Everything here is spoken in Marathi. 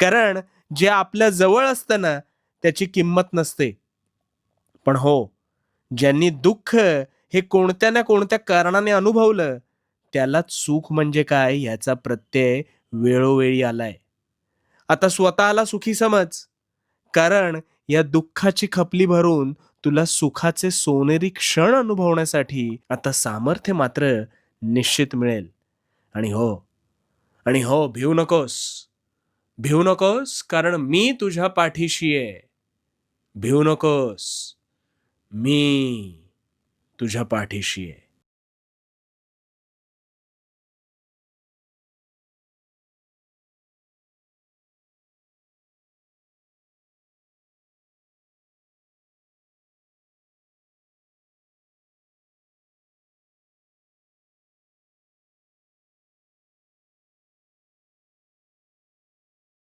कारण जे आपल्या जवळ असतं ना त्याची किंमत नसते. पण हो ज्यांनी दुःख हे कोणत्या ना कोणत्या कारणाने अनुभवलं त्यालाच सुख म्हणजे काय ह्याचा प्रत्यय वेळोवेळी आलाय. आता स्वतःला सुखी समज. कारण या दुःखाची खपली भरून तुला सुखाचे सोनेरी क्षण अनुभवण्यासाठी आता सामर्थ्य मात्र निश्चित मिळेल. आणि हो आणि हो भिवू नकोस. भिवू नकोस कारण मी तुझ्या पाठीशी आहे. भिवू नकोस मी तुझ्या पाठीशी आहे.